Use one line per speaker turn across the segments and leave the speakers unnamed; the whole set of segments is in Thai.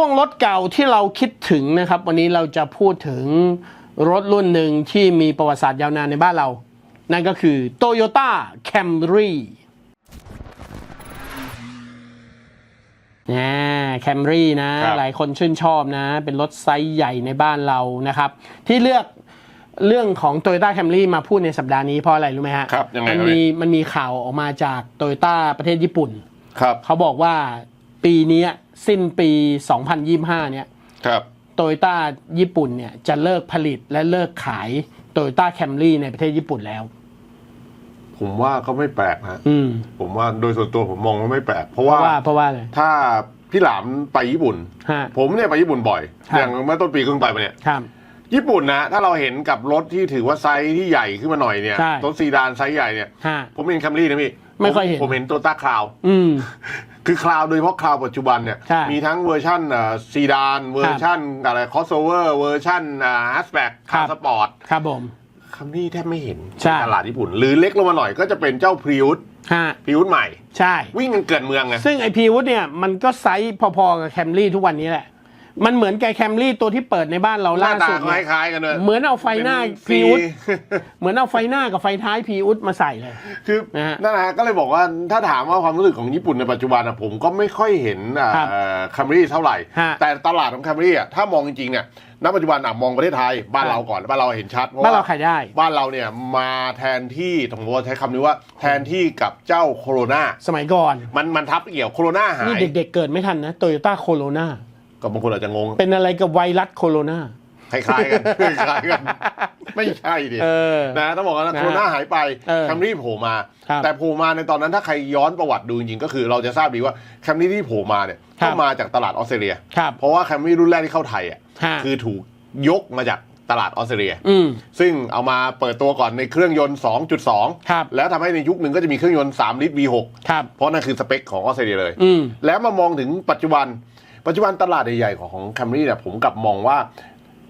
ช่วงรถเก่าที่เราคิดถึงนะครับ วันนี้เราจะพูดถึงรถรุ่นหนึ่งที่มีประวัติศาสตร์ยาวนานในบ้านเรา นั่นก็คือ Toyota Camry นะแคมรี่นะ
ครับ
หลายคนชื่นชอบนะ เป็นรถไซส์ใหญ่ในบ้านเรานะครับ ที่เลือกเรื่องของ Toyota Camry มาพูดในสัปดาห์นี้เพราะอะไรรู้ไหมฮะ
ครับยังไง
มัน
ครับ
มีมันมีข่าวออกมาจาก Toyota ประเทศญี่ปุ่น
ครับ
เขาบอกว่า ปีเนี้ยสิ้นปี 2025 เนี่ย
ครับ
โตโยต้าญี่ปุ่นเนี่ยจะเลิกผลิตและเลิกขายโตโยต้าแคมรี่ในประเทศญี่ปุ่นแล้ว
ผมว่าก็ไม่แปลกนะ
อืม
ผมว่าโดยส่วนตัวผมมองว่าไม่แปลก เพราะ
เพ
ว่า
ราะว่าเพราะว่าอะไร
ถ้าพี่หลามไปญี่ปุ่น
ฮะ
ผมเนี่ยไปญี่ปุ่นบ่อย
ครับ
อย่างเมื่อต้นปีเพิ่งไปมาเนี่ย
ครับ
ญี่ปุ่นนะ ถ้าเราเห็นกับรถที่ถือว่าไซส์ที่ใหญ่ขึ้นมาหน่อยเนี่ย
ใช่
รถซีดานไซส์ใหญ่เนี่ย
ฮะ
ผมเห็นคัมรี่นะพี่
ไม่ค่อยเห็น
ผมเห็นโตต้าคลาว
อืม
คือคลาวโดยเฉพาะคลาวปัจจุบันเนี่ย
ใช่
มีทั้งเวอร์ชันซีดาน เวอร์ชันอะไรคอสโอเวอร์เวอร์ชันฮัสแบ็ก
ครั
คา
บ
สปอร์ต
ครับผม
คัมรี่แทบไม่เห็น
ใช่
ตลาดญี่ปุ่น หรือเล็กลงมาหน่อยก็จะเป็นเจ้าพรีอุส
ฮะ
พรีอุสใหม่
ใช่
วิ่งกันเกินเมืองไง
ซึ่งไอพีวุฒเนี่ยมันก็ไซส์พอๆกับแคมรี่ทุกวันนี้แหละ มันเหมือนกับแคมรี่ตัวที่เปิดในบ้านเรา
หน้า
ล่า
ตา
สุด
ค
เนี่ย
ล้ายๆกันเลย
เหมือนเอาไฟหน้า
เป็น
พี
ซี
วุฒเหมือนเอาไฟหน้ากับไฟท้ายพีวุฒมาใส่เลย
คือ
นะฮะ
นั่นนะก็เลยบอกว่าถ้าถามว่าความรู้สึกของญี่ปุ่นในปัจจุบันอะผมก็ไม่ค่อยเห็น
ครับ
คัมรี่เท่าไหร่
ฮะ
แต่ตลาดของคัมรี่อะถ้ามองจริงๆเนี่ยณปัจจุบันอะมองประเทศไทยบ้าน
ครับ
เราก่อนบ้านเราเห็นชัดเพราะ
บ้านเรา
ว่า
ขายได้
บ้านเราเนี่ยมาแทนที่ต้องบอกว่าใช้คำนี้ว่าแทนที่กับเจ้าโคโรนา
สมัยก่อน
มันมันทับเกี่ยวโคโรนาหา
นี่
ย
เด็กๆเกิดไม่ทันนะโตโยต้าโคโรนา
ก็บางคนอาจจะงง
เป็นอะไรกับไวรัสโคโรนา
คล้ายๆกันคล้ายๆกันไม่ใช่ดิ
เออ
นะต้องบอกว่า
นะ
โคโรนาหายไป
เออ
แคมรี่โผล่มา
ครับ
แต่โผล่มาในตอนนั้นถ้าใครย้อนประวัติดูจริงๆก็คือเราจะทราบดีว่าแคมรี่ที่โผล่มาเนี่ย
ครั
ก็
บ
มาจากตลาดออสเตรเลีย
ครับ
เพราะว่าแคมรี่รุ่นแรกที่เข้าไทยอะ
ฮะ
คือถูกยกมาจากตลาดออสเตรเลีย
อืม
ซึ่งเอามาเปิดตัวก่อนในเครื่องยนต์ 2.2
ครับ
แล้วทำให้ในยุคหนึ่งก็จะมีเครื่องยนต์ 3 ลิตร V6
ครับ
เพราะนั่นคือสเปคของออสเตรเลียเลย
อืม
แล้วมามองถึงปัจจุบัน ปัจจุบันตลาดใหญ่ๆของแคมรี่เนี่ยผมกลับมองว่า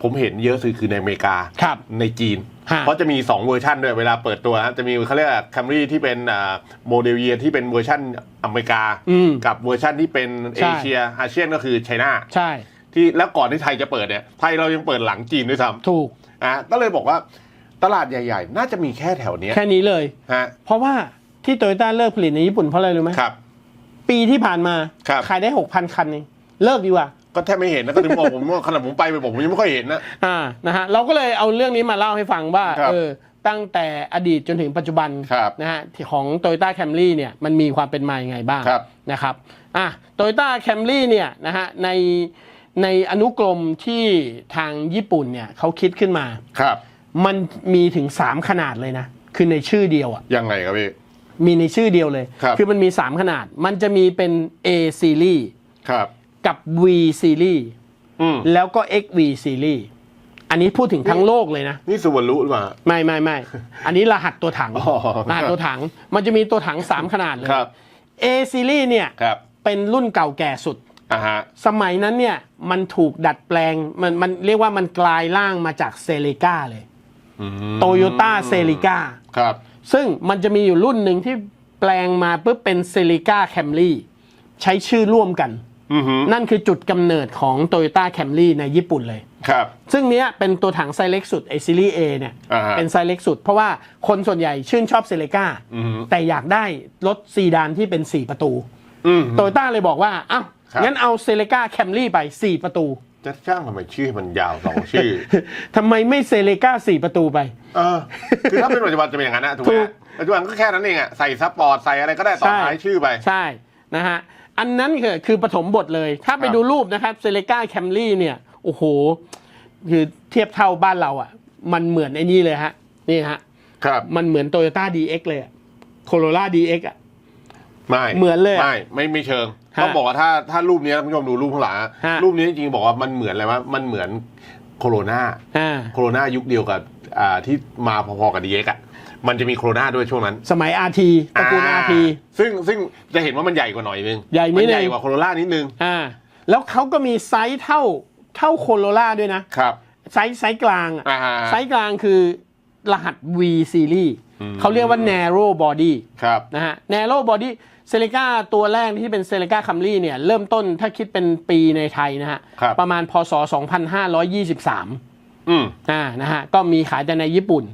ผมเห็นเยอะสุดคือในอเมริกา
ครับ
ในจีน
ฮะ
เพราะจะมี 2 เวอร์ชันด้วยเวลาเปิดตัวฮะจะมีเขาเรียกแคมรี่ที่เป็นโมเดลเยียที่เป็นเวอร์ชันอเมริกา
อืม
กับเวอร์ชันที่เป็น
ใช่
เอเชียอาเซียนก็คือไชน่า
ใช่
ที่แล้วก่อนที่ไทยจะเปิดเนี่ยไทยเรายังเปิดหลังจีนด้วยซ้
ถูกำ
อะก็เลยบอกว่าตลาดใหญ่ ๆ น่าจะมีแค่แถวเนี้ย
แค่นี้เลย
ฮะ
เพราะว่าที่โตโยต้าเลิกผลิตในญี่ปุ่นเพราะอะไรรู้ไหม
ครับ
ปีที่ผ่านมา
ครับ
ขายได้หกพันคันเอง เลิกดีกว่า
ก็แทบไม่เห็นนะก็ถึงบอกผมว่าขนาดผมไปไปผมยังไม่ค่อยเห็นนะ
อ่านะฮะเราก็เลยเอาเรื่องนี้มาเล่าให้ฟังว่า
ครับ
เออตั้งแต่อดีตจนถึงปัจจุบัน
ครับ
นะฮะที่ของ Toyota Camry เนี่ยมันมีความเป็นมาอย่างไงบ้าง
ครับ
นะครับอะ Toyota Camry เนี่ยนะฮะในในอนุกรมที่ทางญี่ปุ่นเนี่ยเขาคิดขึ้นมา
ครับ
มันมีถึง 3 ขนาดเลยนะ คือในชื่อเดียวอะ
ยังไงครับพี่
มีในชื่อเดียวเลย
ครับ
อมันมี 3 ขนาด มันจะมีเป็น A series
ครับ
กับ V series
อืม
แล้วก็ XV series อันนี้พูดถึงทั้งโลกเลยนะ
นี่สุวรรณรุหรือเปล่า
ไม่ไม่ไม่ อันนี้รหัสตัวถัง
อ๋อ
รหัสตัวถัง มันจะมีตัวถัง 3 ขนาดเลย
ครับ
A series เนี่ย
ครับ
เป็นรุ่นเก่าแก่สุด
อ่าฮะ
สมัยนั้นเนี่ย มันถูกดัดแปลง มันมันเรียกว่ามันกลายร่างมาจากเซเลกาเลยโตโยต้าเซเลกา
ครับ
ซึ่งมันจะมีอยู่รุ่นหนึ่งที่แปลงมาปุ๊บเป็นเซเลกาแคมรี่ใช้ชื่อร่วมกัน
อือฮึ
นั่นคือจุดกำเนิดของ Toyota Camry ในญี่ปุ่นเลย
ครับ
ซึ่งเนี้ยเป็นตัวถังไซส์เล็กสุดไอซีรีส์ A เนี่ย
อ่าฮะ
เป็นไซส์เล็กสุด เพราะว่าคนส่วนใหญ่ชื่นชอบเซเลกา
อือฮึ
แต่อยากได้รถซีดานที่เป็น 4 ประตู
อืม
โตโยต้าเลยบอกว่าอ้าว
ครับ
งั้นเอาเซเลกาแคมรี่ไป 4 ประตู
จะจ้างทำไมชื่อมันยาวสองชื่อ
ทำไมไม่เซเลกา4ประตูไป
เออ คือถ้าเป็นปัจจุบันจะเป็นอย่างนั้นนะถูกไหม
ถูก
ปัจจุบันก็แค่นั้นเองอะใส่ซับปอร์ตใส่อะไรก็ได้ต่อ
ใช่
ท้ายชื่อไป
ใช่นะฮะ อันนั้นคือคือปฐมบทเลย ถ้าไป
ครับ
ดูรูปนะครับเซเลกาแคมรี่เนี่ย โอ้โห คือเทียบเท่าบ้านเราอะ มันเหมือนไอ้นี่เลยฮะ นี่ฮะ
ครับ
มันเหมือนโตโยต้า DX เลยโคโรล่า DX อะ
ไม่
เหมือนเลยอะ
ไม่ไม่ไม่เชิง
ฮะ
ต้องบอกว่าถ้าถ้ารูปนี้ท่านผู้ชมดูรูปข้างหลังอะ
ฮะ
รูปนี้จริงๆบอกว่ามันเหมือนอะไรวะมันเหมือนโคโรนา
อ่า
โคโรนายุคเดียวกับอ่าที่มาพอๆกับดีเอ็กอะ มันจะมีโคโรนาด้วยช่วงนั้น
สมัย RT ตระกูล
อ่า
RT
ซึ่งซึ่งจะเห็นว่ามันใหญ่กว่าหน่อยนึง
ใหญ่นิดนึง
มัใหญ่กว่าโคโรล่านิดนึง
อ่าแล้วเขาก็มีไซส์เท่าเท่าโคโรล่าด้วยนะ
ครับ
ไซส์ไซส์กลางอะ
อ่าฮะ
ไซส์กลางคือรหัส V series
อืม
เขาเรียกว่า narrow body
ครับ
นะฮะ narrow body เซเลกาตัวแรกที่เป็นเซเลกาคัมรี่เนี่ย เริ่มต้นถ้าคิดเป็นปีในไทยนะฮะ
ครับ
ประมาณพศ 2523
อืม
อ่า นะฮะ ก็มีขายแต่ในญี่ปุ่น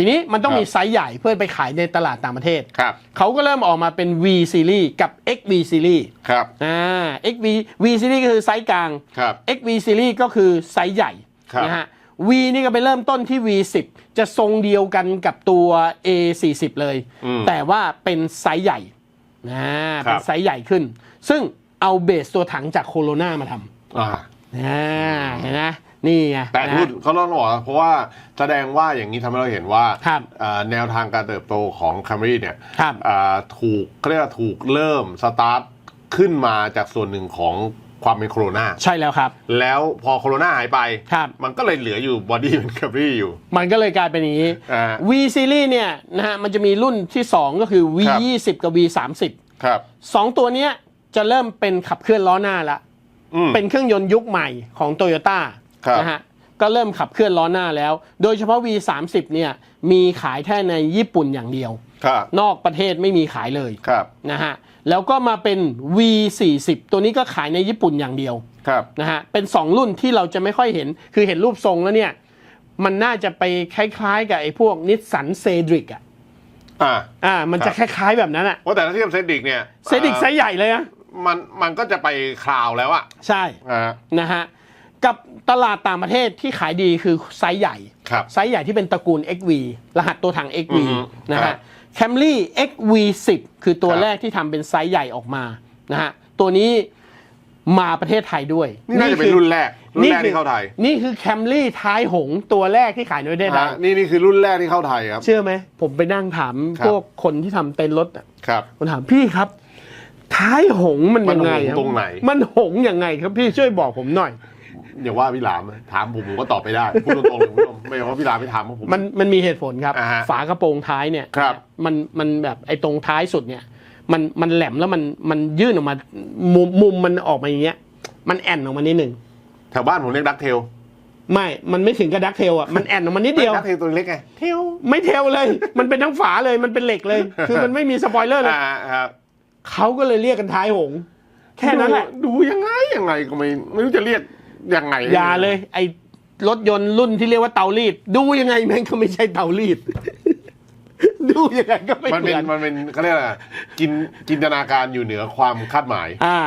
ทีนี้มันต้อง
ครับ
มีไซส์ใหญ่เพื่อไปขายในตลาดต่างประเทศ
ครับ
เขาก็เริ่มออกมาเป็น V Series กับ XV Series
ครับ
อ่า XV V Series ก็คือไซส์กลาง
ครับ
XV Series ก็คือไซส์ใหญ่
ครับ
นะฮะ V นี่ก็ไปเริ่มต้นที่ V10 จะทรงเดียวกันกับตัว A40 เลย
อืม
แต่ว่าเป็นไซส์ใหญ่นะ
ครั
เป็น
บ
ไซส์ใหญ่ขึ้น ซึ่งเอาเบสตัวถังจากโคโรนามาท
อ่าำ
อ่าเห็นไหม นี่ไง
แต่
นะ
พูดเขาต้องบอกว่าเพราะว่าแสดงว่าอย่างนี้ทำให้เราเห็นว่า
ครับ
อ่าแนวทางการเติบโตของ Camry เนี่ย
ครับ
อ่าถูกเขาเรียกว่าถูกเริ่มสตาร์ทขึ้นมาจากส่วนหนึ่งของความเป็นโคโรนา
ใช่แล้วครับ
แล้วพอโคโรนาหายไป
ครับ
มันก็เลยเหลืออยู่บอดี้เป็น Camry อยู่
มันก็เลยกลายเป็นอย่างนี้
อ่า
V Series เนี่ยนะฮะมันจะมีรุ่นที่ 2 ก็คือ V20 กับ V30
ครับ
สองตัวเนี้ยจะเริ่มเป็นขับเคลื่อนล้อหน้าละ
อืม
เป็นเครื่องยนต์ยุคใหม่ของโตโยต้า
ครับ
นะฮะก็เริ่มขับเคลื่อนล้อหน้าแล้ว โดยเฉพาะ V30 เนี่ยมีขายแค่ในญี่ปุ่นอย่างเดียว
ครับ
นอกประเทศไม่มีขายเลย
ครับ
นะฮะแล้วก็มาเป็น V40 ตัวนี้ก็ขายในญี่ปุ่นอย่างเดียว
ครับ
นะฮะเป็น 2 รุ่นที่เราจะไม่ค่อยเห็น คือเห็นรูปทรงแล้วเนี่ยมันน่าจะไปคล้ายๆ กับไอ้พวกนิสสันเซดริกอะ
อ่า
อ่า มันจะคล้ายๆแบบนั้นอะ
ว่าแต่ถ้าเทียบเซดิกเนี่ย
เซดริกไซส์ใหญ่เลยนะ
มันมันก็จะไปคราวแล้วอะ
ใช่
อ่า
นะฮะ กับตลาดต่างประเทศที่ขายดีคือไซส์ใหญ่
ครับ
ไซส์ใหญ่ที่เป็นตระกูล XV รหัสตัวถัง XV
อือฮึ
นะ
ครั
ฮะ
บ
Camry XV10 คือตัว
ครับ
แรกที่ทำเป็นไซส์ใหญ่ออกมานะฮะตัวนี้มาประเทศไทยด้วย
นี่น่าจะเป็นรุ่นแรกรุ่นแรกที่เข้าไทย
นี่คือ Camry ท้ายหงส์ตัวแรกที่ขายในประเทศไท
อะ
ย
นี่นี่คือรุ่นแรกที่เข้าไทยครับ
เชื่อไหม ผมไปนั่งถาม
ครับ
พวกคนที่ทำเต็นท์รถอะ
ครับ
ผมถามพี่ครับ ท้ายหงส์มันยังไง
มันหงส์
ครับ
ตรงไหน
มันหงส์ยังไงครับพี่ช่วยบอกผมหน่อย
อย่าว่าพี่หลามถามผมผมก็ตอบไม่ได้พูดตรงๆเลยคุณผู้ชมไม่ว่าพี่หลามไม่ถามผม
มันมันมีเหตุผลครับ
อ่าฮะ
ฝากระโปรงท้ายเนี่ย
ครับ
มันมันแบบไอ้ตรงท้ายสุดเนี่ยมันมันแหลมแล้วมันมันยื่นออกมามุมมุมมันออกมาอย่างเงี้ย มันแอนออกมานิดหนึ่ง
แถวบ้านผมเรียกดักเทล
ไม่ มันไม่ถึงกับดักเทลอะมันแอนออกมานิดเดียว
ดักเทลตัวเล็กไงเทล
ไม่เทลเลย มันเป็นทั้งฝาเลยมันเป็นเหล็กเลย คือมันไม่มีสปอยเลอร์เลย
อ่าครับ
เขาก็เลยเรียกกันท้ายหงส์แค่นั้นแหละ
ดูดูยังไงยังไงก็ไม่ไม่รู้จะเรียก ยังไง
อย่าเลย ไอ้รถยนต์รุ่นที่เรียกว่าเตารีด ดูยังไงแม่งก็ไม่ใช่เตารีด ดูยังไงก็ไม่
มัน
เห
เป็น
มือน
มันเป็นเขาเรียกอะไรจินจินตนาการอยู่เหนือความคาดหมาย
อ่า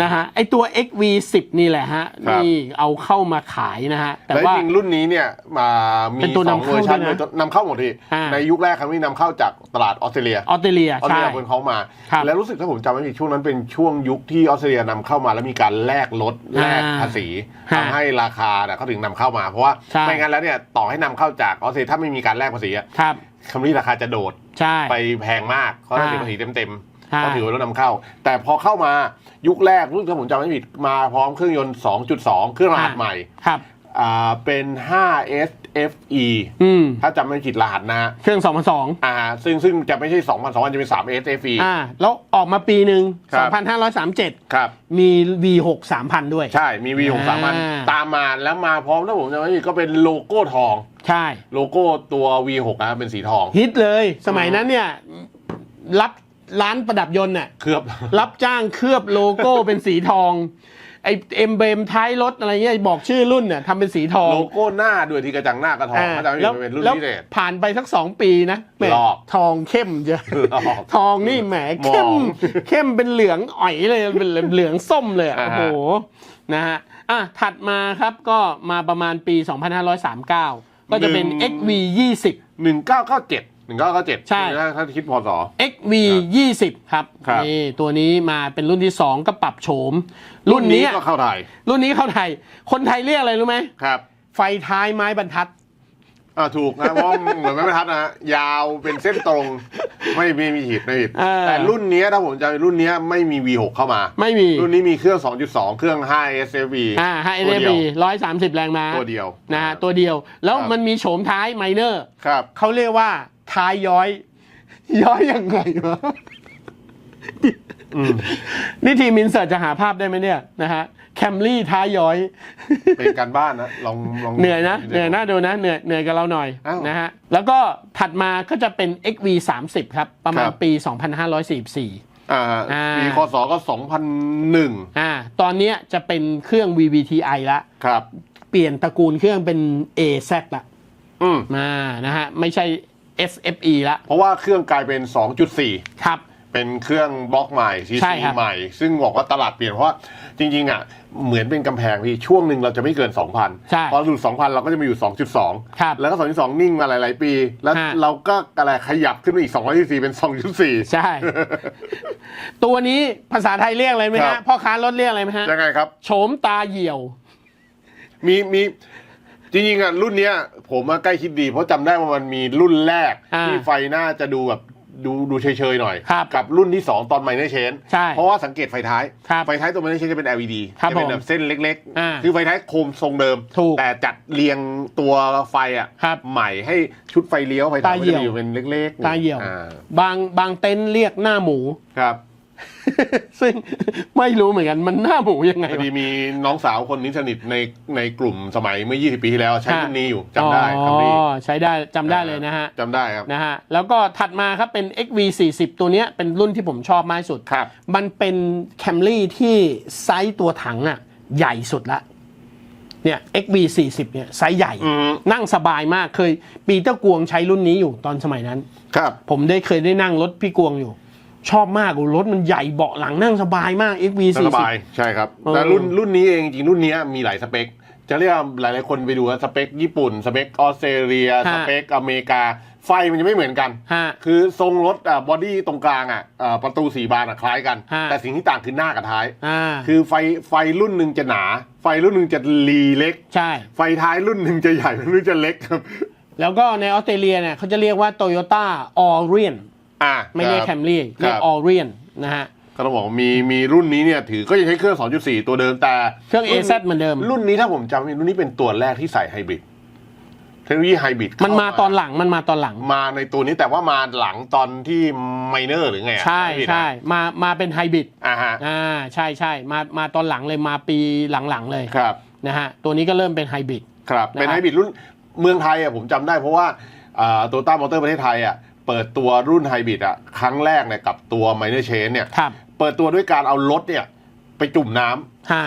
นะฮะไอตัว XV10 นี่แหละฮะ
ครับ
นี่เอาเข้ามาขายนะฮะ แต่
และ
ว่า
จริงรุ่นนี้เนี่ยมามี
เป็นตัว
สอง
นำ
เว
เข้า
อร์ชัน
ด้วยนะ
โดยนำเข้าหมดที
อ่า
ในยุคแรกคันนี้นำเข้าจากตลาดออสเตรเลีย
ออสเตรเลีย
ออสเตร
ใช่
เลียคนเขามา
ครับ
แล้วรู้สึกถ้าผมจำไม่ผิดช่วงนั้นเป็นช่วงยุคที่ออสเตรเลียนำเข้ามาแล้วมีการแลกลดแลกภาษี
ฮะ
ทำให้ราคาเนี่ยเขาถึงนำเข้ามา เพราะว่า
ใช่
ไม่งั้นแล้วเนี่ยต่อให้นำเข้าจากออสเตรเลียถ้าไม่มีการแลกภาษีอะ
ครับ
คัมรี่ราคาจะโดด
ใช่
ไปแพงมากเพราะต้องเสีย
อ่า
ภาษีเต็ม
ใช่
ๆก็ถือว่ารถนำเข้า แต่พอเข้ามายุคแรกรู้สึกถ้าผมจำไม่ผิดมาพร้อมเครื่องยนต์ 2.2 เครื่องรหัสใหม่
ครับ
อ่าเป็น 5S FE
อืม
ถ้าจำไม่ผิดรหัสนะฮะ
เครื่อง 2002
อ่า ซึ่งซึ่งจะไม่ใช่ 2 0 0 2 จะเป็น 3S FE
อ่า แล้วออกมาปีหนึ่ง
ครับ
2537
ครับ
มี V6 3000 ด้วย
ใช่ มี V 6 3 0
อ่า
0ตามมาแล้วมาพร้อมถ้าผมจำไม่ผิดก็เป็นโลโก้ทอง
ใช่
โลโก้ตัว V 6 นะครับเป็นสีทอง
ฮิตเลย สมัยนั้นเนี่ย รับร้านประดับยนต์น่ะ
เคลือบ
รับจ้างเคลือบโลโก้ เป็นสีทอง ไอเอ็มเบมท้ายรถอะไรเงี้ยบอกชื่อรุ่นเนี่ยทำเป็นสีทอง
โลโก้หน้าด้วยที่กระจังหน้ากระทอง
อ่า
ถ้าจำไม่ผิด
แล้ว
มันเป็นรุ่น
แล้ว
พิเศษ
ผ่านไปสักสองปีนะแหม
ลอก
ทองเข้มเยอะ
ลอก
ทองนี่แหมเข้ม
มอง
เข้มเป็นเหลืองอ่อยเลยเป็นเหลืองส้มเลยอะ
อ่า
โอ้
ฮะ
โหนะฮะอะถัดมาครับก็มาประมาณปี 2539 ก็จะเป็น XV 20
หนึ่งเก้าเก้าเจ็ดหนึ่งเก้าเก้าเจ็ด
ใช่
ถ้าถ้าคิดพศ
XV 20ครับ
ครับ
นี่ตัวนี้มาเป็นรุ่นที่ 2 ก็ปรับโฉม รุ่นนี้
ก็เข้าไทย
รุ่นนี้เข้าไทย คนไทยเรียกอะไรรู้ไหม
ครับ
ไฟท้ายไม้บรรทัด
อ่าถูกนะเพราะเหมือนไม่บรรทัดนะฮะยาวเป็นเส้นตรงไม่ไม่มีหีบไม่มีหีบ
เออ
แต่รุ่นเนี้ยถ้าผมจำรุ่นเนี้ยไม่มี V6 เข้ามา
ไม่มี
รุ่นนี้มีเครื่อง 2.2 เครื่อง 5SFV
อ่าให้
ตัว
เอ
เดียว
ร้อยสามสิบแรงม้า
ตัวเดียว
นะฮะตัวเดียว แล้ว
ครับ
มันมีโฉมท้ายไมเนอร์
ครับ
เขาเรียกว่าท้ายย้อย ย้อยยังไงวะ
อืม
นี่ทีมมินเสิร์ตจะหาภาพได้ไหมเนี่ยนะฮะแคมรี่ท้ายย้อย
เป็นการบ้านนะลองลอง
เหนื่อยนะเหนื่อยนะดูนะเหนื่อยเหนื่อยกับเราหน่อย
อ้าว
นะฮะแล้วก็ถัดมาก็จะเป็น XV 30ครับ ประมาณ
ครับ
ปี 2544
อ่า
อ่า
ปีคศก็ 2001
อ่าตอนเนี้ยจะเป็นเครื่อง VVTi ละ
ครับ
เปลี่ยนตระกูลเครื่องเป็น AZ ละ
อืม
อ่านะฮะ ไม่ใช่ SFE ละ
เพราะว่าเครื่องกลายเป็น 2.4
ครับ
เป็นเครื่องบล็อกใหม่
ใช่
CC
ครับ
ใหม่ ซึ่งบอกว่าตลาดเปลี่ยนเพราะว่าจริงๆอะเหมือนเป็นกำแพงพี่ช่วงหนึ่งเราจะไม่เกิน2,000
ใช่
พอหลุด2,000 เราก็จะมาอยู่ 2.2
ครับ
แล้วก็ 2.2 นิ่งมาหลาย ๆ ปี แล้ว
ฮะ
เราก็อะไรขยับขึ้นมาอีก2.4เป็น 2.4
ใช่ ตัวนี้ภาษาไทยเรียกอะไรไหม
ครั
ฮะ
บ
พ่อค้ารถเรียกอะไรไหมฮะ
ยังไงครับ
โฉมตาเหี่ยว
มีมีจริงๆอะรุ่นเนี้ย ผมมาใกล้คิดดีเพราะจำได้ว่ามันมีรุ่นแรก
อ่า
ที่ไฟหน้าจะดูแบบ ดูดูเฉยๆหน่อย
ครับ
กับรุ่นที่ 2 ตอนไมเนอร์เชน
ใช่
เพราะว่าสังเกตไฟท้าย
ครับ
ไฟท้ายตัวไมเนอร์เชนจะเป็น LED
ครับ
จะเป็น
ผม
แบบเส้นเล็ก
อ่า
คือไฟท้ายโคมทรงเดิม
ถูก
แต่จัดเรียงตัวไฟอะ
ครับ
ใหม่ให้ชุดไฟเลี้ยวไฟท้าย
ตา
มัน
เหี่ยว
จะอยู่เป็นเล็กๆ
ตาเหี่ยว
อ่
บางบางเต็นท์เรียกหน้าหมู
ครับ
ซึ่งไม่รู้เหมือนกันมันหน้าหมูยังไง
พอ
วะ
ดีมีน้องสาวคนนี้สนิทในในกลุ่มสมัยเมื่อ 20 ปีที่แล้วใช้รุ่นนี้อยู่จำได้
อ๋
คำนี้
อใช้ได้จำได้เลยนะฮะ
จำได้ครับ
นะฮะแล้วก็ถัดมาครับเป็น XV40 ตัวเนี้ยเป็นรุ่นที่ผมชอบมากที่สุด
ครับ
มันเป็น Camry ที่ไซส์ตัวถังอะใหญ่สุดละเนี่ย XV40 เนี่ยไซส์ใหญ่
อืม
นั่งสบายมากเคยปีเตอร์กวงใช้รุ่นนี้อยู่ตอนสมัยนั้น
ครับ
ผมได้เคยได้นั่งรถพี่กวงอยู่ ชอบมากโอ้รถมันใหญ่เบาะหลังนั่งสบายมาก XV40
สบายใช่ครับ
เออ
แต่รุ่นรุ่นนี้เองจริงๆรุ่นนี้มีหลายสเปค จะเรียกว่าหลาย ๆ คนไปดูว่าสเปคญี่ปุ่น สเปคออสเตรเลีย
ฮะ
สเปคอเมริกา ไฟมันจะไม่เหมือนกัน
ฮะ
คือทรงรถอะบอดี้ตรงกลางอะอ่าประตูสีบานอะคล้ายกัน
ฮะ
แต่สิ่งที่ต่างคือหน้ากับท้าย
อ่า
คือไฟไฟรุ่นหนึ่งจะหนา ไฟรุ่นหนึ่งจะรีเล็ก
ใช่
ไฟท้ายรุ่นหนึ่งจะใหญ่รุ่นจะเล็กครับ
แล้วก็ในออสเตรเลียเนี่ยเขาจะเรียกว่า Toyota Orion
อ่า
ไม่เรียก
คบ
Camry เรียก
ครับ
Orion นะฮะ
ก็ต้องบอกว่ามีมีรุ่นนี้เนี่ยถือก็ยังใช้เครื่อง 2.4 ตัวเดิมแต่
เครื่อง AZ เหมือนเดิม
รุ่นนี้ถ้าผมจำไม่ผิดรุ่นนี้เป็นตัวแรกที่ใส่ไฮบริดเทคโนโลยีไฮบริด
มันมาตอนหลังมันมาตอนหลัง
มาในตัวนี้แต่ว่ามาหลังตอนที่ไมเนอร์หรือไงอะ
ใช่
ไม่ผิดนะ
ใช่มามาเป็นไฮบริด
อ่าฮะ
อ่าใช่ใช่มามาตอนหลังเลยมาปีหลังๆเลย
ครับ
นะฮะตัวนี้ก็เริ่มเป็นไฮบริด
ครับเป็น
นะครับ
ไฮบริดรุ่นเมืองไทยอะผมจำได้เพราะว่าโตต้ามอเตอร์ประเทศไทยอะ เปิดตัวรุ่นไฮบริดอะครั้งแรกเนี่ยกับตัวไมเนอร์เชนเนี่ย
ครับ
เปิดตัวด้วยการเอารถเนี่ย ไปจุ่มน้ำ
ฮะ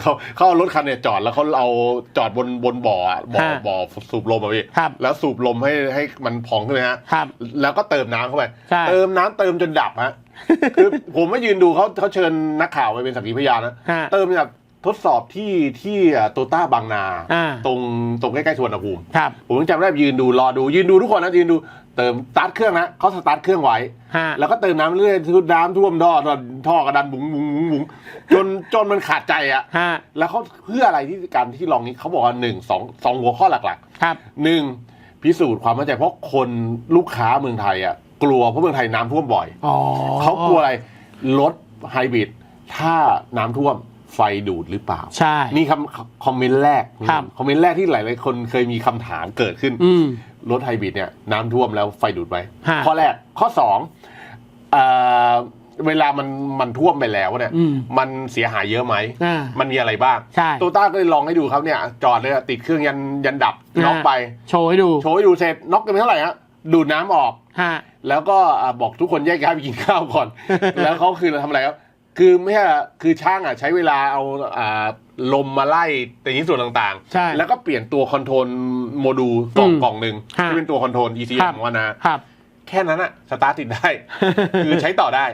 เขาเขาเอารถคันเนี่ยจอดแล้วเขาเอาจอดบนบนบ่ออะบ่อ
ฮะ
บ่อสูบลมอะพี่
ครับ
แล้วสูบลมให้ให้มันพองขึ้นนะฮะ
ครับ
แล้วก็เติมน้ำเข้าไป
ใช่
เติมน้ำเติมจนดับฮะ คือผมมายืนดูเขาเขาเชิญนักข่าวไปเป็นสักขีพยานนะ
ฮะ
เติมจากทดสอบที่ที่โตต้าบางนา
อ่า
ตรงตรงใกล้ๆสวนภูมิ
ครับ
ผมยังจำได้ยืนดูรอดูยืนดูทุกคนนะยืนดู เติมสตาร์ทเครื่องนะเขาสตาร์ทเครื่องไว้
ฮะ
แล้วก็เติมน้ำเรื่อยๆน้ำท่วมท่อท่อกระดันบุ๋งบุ๋งบุ๋งบุ๋งจนจนมันขาดใจอะ
ฮะ
แล้วเขาเพื่ออะไรที่การที่ลองนี้เขาบอกว่าหนึ่งสองสองหัวข้อหลัก
ครับ
ๆหนึ่งพิสูจน์ความมั่นใจเพราะคนลูกค้าเมืองไทยอะกลัวเพราะเมืองไทยน้ำท่วมบ่อย
อ๋อ
เขากลัวอะไรรถไฮบริดถ้าน้ำท่วมไฟดูดหรือเปล่า
ใช่
นี่คำคอมเมนต์แรก
ครับ
คอมเมนต์แรกที่หลาย ๆ คนเคยมีคำถามเกิดขึ้น
อืม
รถไฮบริดเนี่ยน้ำท่วมแล้วไฟดูดไหม
ฮะ
ข้อแรก ข้อสองเอ่อเวลามันมันท่วมไปแล้วเนี่ย
อืม
มันเสียหายเยอะไหม
อ่า
มันมีอะไรบ้าง
ใช่
โตต้าก็เลยลองให้ดูครับเนี่ย จอดเลยอะติดเครื่องยันยันดับ
อ่า
น็อกไป
โชว์ให้ดู
โชว์ให้ดูเสร็จน็อกกันไปเท่าไหร่ฮะดูดน้ำออก
ฮะ
แล้วก็อ่าบอกทุกคนแยกย้ายไปกินข้าวก่อน แล้วเขาคือทำอะไรครับ คือไม่ใช่คือช่างอะใช้เวลาเอาอ่า ลมมาไล่ในที่ส่วนต่าง
ใช่
แล้วก็เปลี่ยนตัวคอนโทรลโมดูลกล่อง
อืม
กล่องหนึ่ง
ฮะ
ที่เป็นตัวคอนโทรล
ค
ECM
รับ
ของวานา
ครับ
แค่นั้นอะสตาร์ทติดได้ คือใช้ต่อได้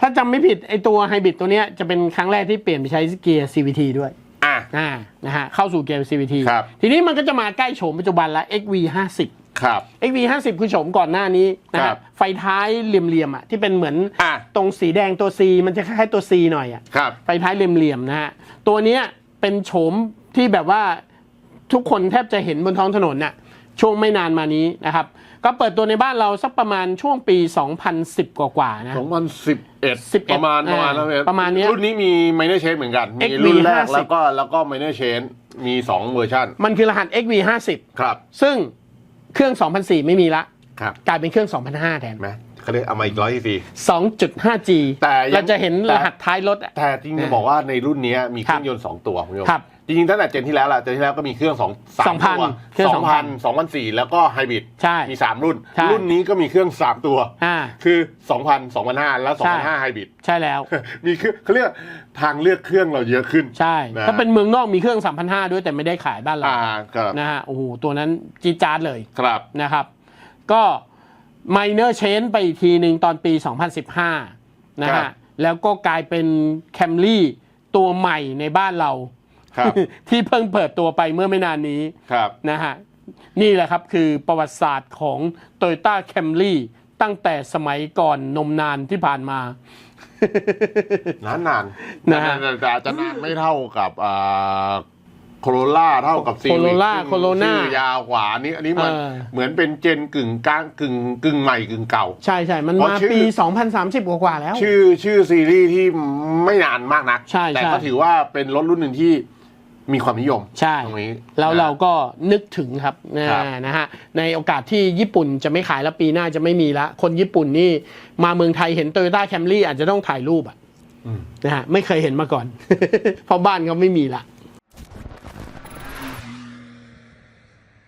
ถ้าจำไม่ผิดไอตัวไฮบริดตัวเนี้ยจะเป็นครั้งแรกที่เปลี่ยนไปใช้เกียร์ CVT ด้วย
อะ
อ่า นะฮะ เข้าสู่เกียร์ CVT
ครับ
ทีนี้มันก็จะมาใกล้โฉมปัจจุบันละ XV 50
ครับ
XV 50คือโฉมก่อนหน้านี้นะ
ครั
ฮะ
บ
ไฟท้ายเหลี่ยมๆอะที่เป็นเหมือน
อะ
ตรงสีแดงตัว C มันจะคล้ายๆตัว C หน่อยอะ
ครับ
ไฟท้ายเหลี่ยมๆนะฮะ ตัวเนี้ย เป็นโฉมที่แบบว่าทุกคนแทบจะเห็นบนท้องถนนน่ะช่วงไม่นานมานี้นะครับ ก็เปิดตัวในบ้านเราสักประมาณช่วงปี 2010 กว่าๆนะ
2011
11
ประมาณประมาณ
อ่า
นั้น
ประมาณเนี้ย
รุ่นนี้มี minor change เหมือนกัน มี
XV
รุ่นแรก
50
แล้วก็แล้วก็ minor change มี 2 เวอร์ชัน
มันคือรหัส XV
ครับ
50ซึ่งเครื่อง 2004 ไม่มีละ
ครับ
กลายเป็นเครื่อง 2005 แทน
ไหม เขาเรียกเอามาอีกร้อยที
2.5G
แต่ยัง
เราจะเห็น
แต่
รหัสท้ายรถอะ
แต่จริงๆบอกว่าในรุ่นนี้มีเครื่อง
ครับ
ยนต์2ตัวคุณผู้ชม
ครับ
จจริงๆตั้งแต่เจนที่แล้วล่ะเจนที่แล้วก็มีเครื่องสองสาม
2,000
ตัว
เครื่อง
สองพัน
2,000
สองพันสี่แล้วก็ไฮบริด
ใช่
มีสามรุ่น
ใช่
รุ่นนี้ก็มีเครื่องสามตัว
อ่า
คือสองพันสองพันห้าแล้วสอง
ใช่
พันห้าไฮบริด
ใช่แล้ว
มีเครื่องเขาเรียกทางเลือกเครื่องเราเยอะขึ้น
ใช่
นะ
ถ้าเป็นเมืองนอกมีเครื่อง 3,500 ด้วยแต่ไม่ได้ขายบ้านเรา
อ่าครับ
นะฮะโอ้โหตัวนั้นจีดจาร์ดเลย
ครับ
นะครับ ก็ ไมเนอร์เชนไปอีกทีหนึ่งตอนปี 2015 นะ
ครั
ฮะ
บ
แล้วก็กลายเป็นแคมรี่ตัวใหม่ในบ้านเรา
ครับ
ที่เพิ่งเปิดตัวไปเมื่อไม่นานนี้
ครับ
นะฮะ นี่แหละครับคือประวัติศาสตร์ของ t o y ยต้าแคมรี่ตั้งแต่สมัยก่อนนมนานที่ผ่านมา
นานนาน
นะฮะ
แต่อาจจะนานไม่เท่ากับอ่า โคโรล่าเท่ากับซีวิ
Corolla Corona
ชื่อยาวกว่าอันนี้ อันนี้มัน
เออ
เหมือนเป็นเจนกึ่งกลางกึ่งกึ่งใหม่กึ่งเก่า
ใช่ใช่มัน
เพราะ
มา
ชื่อ
ปี 2030 กว่าๆแล้ว
ชื่อชื่อซีรีส์ที่ไม่นานมากนัก
ใช่
แต่
ใช่
ก็ถือว่าเป็นรถรุ่นหนึ่งที่มีความนิยม
ใช่
ตรงนี้
แล้ว
นะ
เราก็นึกถึงครับนะครับ นะฮะในโอกาสที่ญี่ปุ่นจะไม่ขายแล้วปีหน้าจะไม่มีละ คนญี่ปุ่นนี่มาเมืองไทยเห็นโตโยต้าแคมรี่อาจจะต้องถ่ายรูปอะ
อืม
นะฮะไม่เคยเห็นมาก่อน เพราะบ้านเขาไม่มีละ